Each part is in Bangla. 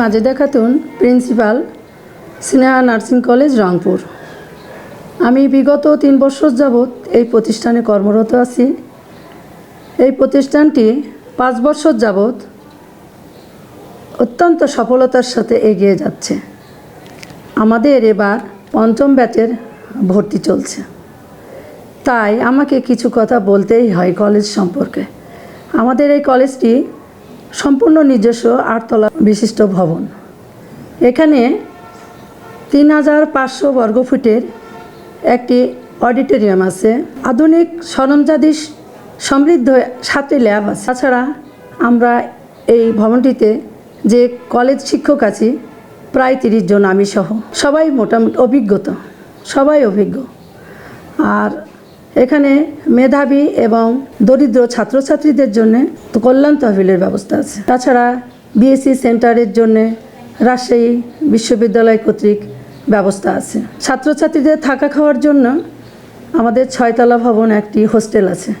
Majeda Khatun principal, Sneha nursing college, Rangpur. আমি বিগত তিন বছর যাবৎ এই প্রতিষ্ঠানে কর্মরত আছি। এই প্রতিষ্ঠানটি পাঁচ বছর যাবৎ অত্যন্ত সফলতার সাথে এগিয়ে যাচ্ছে। আমাদের এবার পঞ্চম ব্যাচের ভর্তি চলছে। তাই আমাকে কিছু কথা বলতেই হয় কলেজ সম্পর্কে। আমাদের এই কলেজটি সম্পূর্ণ নিজস্ব আটতলা বিশিষ্ট ভবন। এখানে তিন হাজার পাঁচশো বর্গফুটের একটি অডিটোরিয়াম আছে। আধুনিক সরঞ্জাদি সমৃদ্ধ সাতটি ল্যাব আছে। তাছাড়া আমরা এই ভবনটিতে যে কলেজ শিক্ষক আছি, প্রায় তিরিশ জন আমি সহ। সবাই মোটামুটি অভিজ্ঞতা, সবাই অভিজ্ঞ। আর এখানে মেধাবী এবং দরিদ্র ছাত্রছাত্রীদের জন্য কল্যাণ তহবিলের ব্যবস্থা আছে। তাছাড়া বিএসসি সেন্টারের জন্য রাজশাহী বিশ্ববিদ্যালয় কর্তৃক ব্যবস্থা আছে। ছাত্রছাত্রীদের থাকা খাওয়ার জন্য আমাদের ছয়তলা ভবন একটি হোস্টেল আছে।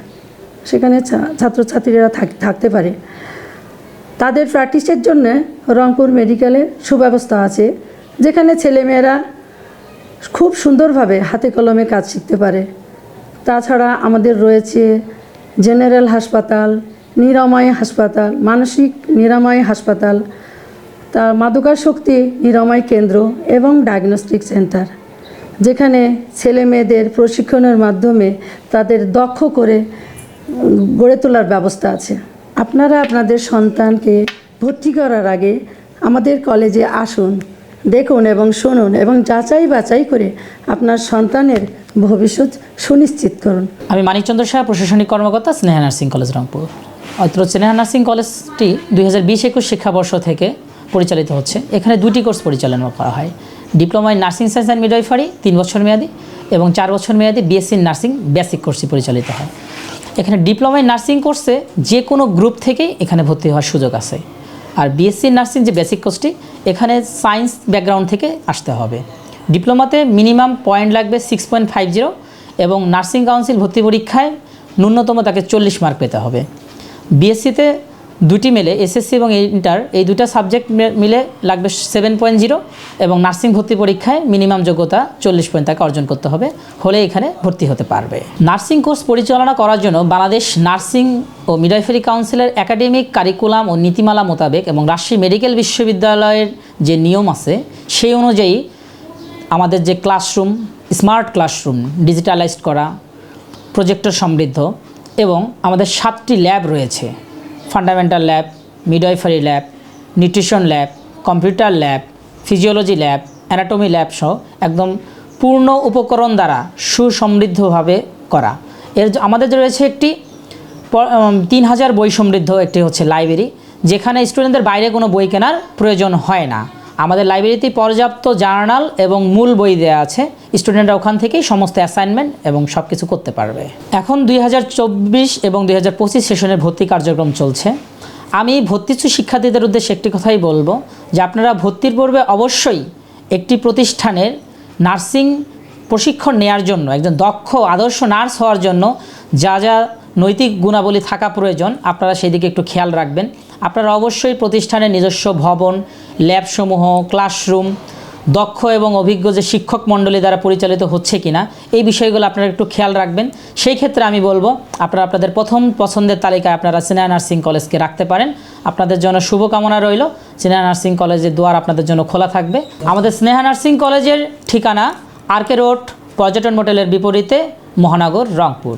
সেখানে ছাত্রছাত্রীরা থাক- থাকতে পারে। তাদের প্র্যাকটিসের জন্য রংপুর মেডিকেলের সুব্যবস্থা আছে, যেখানে ছেলেমেয়েরা খুব সুন্দরভাবে হাতে কলমে কাজ শিখতে পারে। তাছাড়া আমাদের রয়েছে জেনারেল হাসপাতাল, নিরাময় হাসপাতাল, মানসিক নিরাময় হাসপাতাল তা মাদকাসক্তি নিরাময় কেন্দ্র এবং ডায়াগনস্টিক সেন্টার যেখানে ছেলে মেয়েদের প্রশিক্ষণের মাধ্যমে তাদের দক্ষ করে গড়ে তোলার ব্যবস্থা আছে। আপনারা আপনাদের সন্তানকে ভর্তি করার আগে আমাদের কলেজে আসুন। দেখুন এবং শুনুন এবং যাচাই বাছাই করে আপনার সন্তানের ভবিষ্যৎ সুনিশ্চিত করুন। আমি মানিকচন্দ্র শাহ, প্রশাসনিক কর্মকর্তা, স্নেহা নার্সিং কলেজ, রংপুর। অত্র স্নেহা নার্সিং কলেজটি দুই হাজার বিশ একুশ শিক্ষাবর্ষ থেকে পরিচালিত হচ্ছে। এখানে দুটি কোর্স পরিচালনা করা হয়। Diploma in nursing science and midwifery, তিন বছর মেয়াদি এবং চার বছর মেয়াদি বিএসসি নার্সিং বেসিক কোর্সটি পরিচালিত হয়। এখানে ডিপ্লোমা ইন নার্সিং কোর্সে যে কোনো গ্রুপ থেকেই এখানে ভর্তি হওয়ার সুযোগ আছে। আর বিএসসি নার্সিং যে বেসিক কোর্সটি এখানে সায়েন্স ব্যাকগ্রাউন্ড থেকে আসতে হবে। ডিপ্লোমাতে মিনিমাম পয়েন্ট লাগবে সিক্স পয়েন্ট ফাইভ জিরো এবং নার্সিং কাউন্সিল ভর্তি পরীক্ষায় ন্যূনতম তাকে চল্লিশ মার্ক পেতে হবে। বিএসসিতে দুটি মিলে এসএসসি এবং ইন্টার এই দুটা সাবজেক্ট মিলে লাগবে সেভেন পয়েন্ট জিরো এবং নার্সিং ভর্তি পরীক্ষায় মিনিমাম যোগ্যতা চল্লিশ পয়েন্ট তাকে অর্জন করতে হবে। হলে এখানে ভর্তি হতে পারবে। নার্সিং কোর্স পরিচালনা করার জন্য বাংলাদেশ নার্সিং ও মিডওয়াইফারি কাউন্সিলের একাডেমিক কারিকুলাম ও নীতিমালা মোতাবেক এবং রাজশাহী মেডিকেল বিশ্ববিদ্যালয়ের যে নিয়ম আছে, সেই অনুযায়ী আমাদের যে ক্লাসরুম স্মার্ট ক্লাসরুম ডিজিটালাইজড করা প্রজেক্টর সমৃদ্ধ এবং আমাদের সাতটি ল্যাব রয়েছে। Fundamental lab midwifery lab nutrition lab computer lab physiology lab anatomy lab সহ একদম পূর্ণ উপকরণ দ্বারা সুসমৃদ্ধভাবে করা। এর আমাদের রয়েছে একটি তিন হাজার বই সমৃদ্ধ একটি হচ্ছে লাইব্রেরি যেখানে স্টুডেন্টদের বাইরে কোনো বই কেনার প্রয়োজন হয় না। আমাদের লাইব্রেরিতে পর্যাপ্ত জার্নাল এবং মূল বই দেওয়া আছে। স্টুডেন্টরা ওখান থেকেই সমস্ত অ্যাসাইনমেন্ট এবং সব কিছু করতে পারবে। এখন দুই হাজার চব্বিশ এবং দুই হাজার পঁচিশ সেশনের ভর্তি কার্যক্রম চলছে। আমি ভর্তিচ্ছু শিক্ষার্থীদের উদ্দেশ্যে একটি কথাই বলব যে আপনারা ভর্তির পূর্বে অবশ্যই একটি প্রতিষ্ঠানের নার্সিং প্রশিক্ষণ নেওয়ার জন্য, একজন দক্ষ, আদর্শ নার্স হওয়ার জন্য যা যা নৈতিক গুণাবলী থাকা প্রয়োজন, আপনারা সেই দিকে একটু খেয়াল রাখবেন। আপনারা অবশ্যই প্রতিষ্ঠানের নিজস্ব ভবন, ল্যাবসমূহ, ক্লাসরুম, দক্ষ এবং অভিজ্ঞ যে শিক্ষক মণ্ডলী দ্বারা পরিচালিত হচ্ছে কিনা, এই বিষয়গুলো আপনারা একটু খেয়াল রাখবেন। সেই ক্ষেত্রে আমি বলব, আপনারা আপনাদের প্রথম পছন্দের তালিকায় আপনারা সিনিয়র নার্সিং কলেজকে রাখতে পারেন। আপনাদের জন্য শুভকামনা রইল। সিনিয়র নার্সিং কলেজের দুয়ার আপনাদের জন্য খোলা থাকবে। আমাদের স্নেহা নার্সিং কলেজের ঠিকানা আরকে রোড, পর্যটন মোটেলের বিপরীতে মহানগর রংপুর।